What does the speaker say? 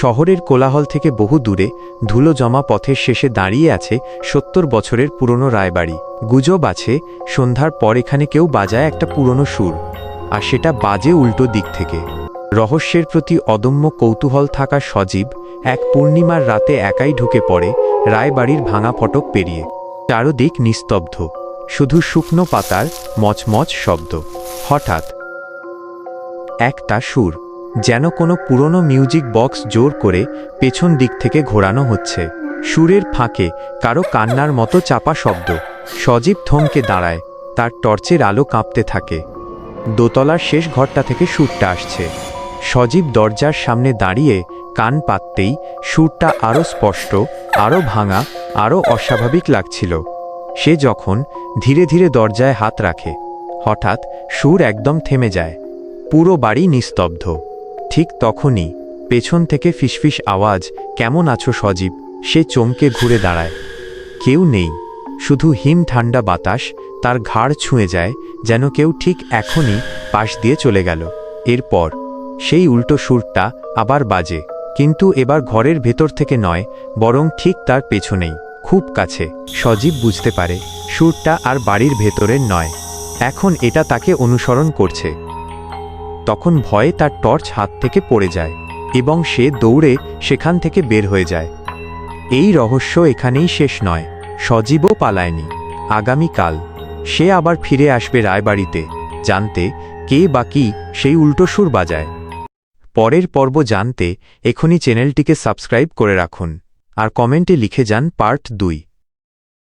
শহরের কোলাহল থেকে বহু দূরে ধুলো জমা পথের শেষে দাঁড়িয়ে আছে সত্তর বছরের পুরনো রায়বাড়ি। গুজব আছে, সন্ধ্যার পর এখানে কেউ বাজায় একটা পুরনো সুর। আর সেটা বাজে উল্টো দিক থেকে। রহস্যের প্রতি অদম্য কৌতূহল থাকা সজীব এক পূর্ণিমার রাতে একাই ঢুকে পড়ে রায়বাড়ির ভাঙা ফটক পেরিয়ে। চারদিক নিস্তব্ধ। শুধু শুকনো পাতার মচমচ শব্দ। হঠাৎ একটা সুর। যেন কোনো পুরনো মিউজিক বক্স জোর করে পেছন দিক থেকে ঘোরানো হচ্ছে। সুরের ফাঁকে কারও কান্নার মতো চাপা শব্দ। সজীব থমকে দাঁড়ায়, তার টর্চের আলো কাঁপতে থাকে। দোতলার শেষ ঘরটা থেকে সুরটা আসছে। সজীব দরজার সামনে দাঁড়িয়ে কান পাততেই সুরটা আরও স্পষ্ট আরও ভাঙা আরও অস্বাভাবিক লাগছিল। সে যখন ধীরে ধীরে দরজায় হাত রাখে, হঠাৎ সুর একদম থেমে যায়। পুরো বাড়ি নিস্তব্ধ। ঠিক তখনই পেছন থেকে ফিসফিস আওয়াজ, কেমন আছো সজীব? সে চমকে ঘুরে দাঁড়ায়। কেউ নেই। শুধু হিম ঠান্ডা বাতাস, তার ঘাড় ছুঁয়ে যায়, যেন কেউ ঠিক এখনই পাশ দিয়ে চলে গেল। এরপর সেই উল্টো সুরটা আবার বাজে, কিন্তু এবার ঘরের ভেতর থেকে নয়, বরং ঠিক তার পেছনেই, খুব কাছে। সজীব বুঝতে পারে, সুরটা আর বাড়ির ভেতরের নয়। এখন এটা তাকে অনুসরণ করছে। তখন ভয়ে তার টর্চ হাত থেকে পড়ে যায় এবং সে দৌড়ে সেখান থেকে বের হয়ে যায়। এই রহস্য এখানেই শেষ নয়, সজীবও পালায়নি। আগামীকাল, সে আবার ফিরে আসবে রায়বাড়িতে, জানতে কে বা কি সেই উল্টো সুর বাজায়। পরের পর্ব জানতে এখনই চ্যানেলটিকে সাবস্ক্রাইব করে রাখুন। আর কমেন্টে লিখে যান পার্ট দুই।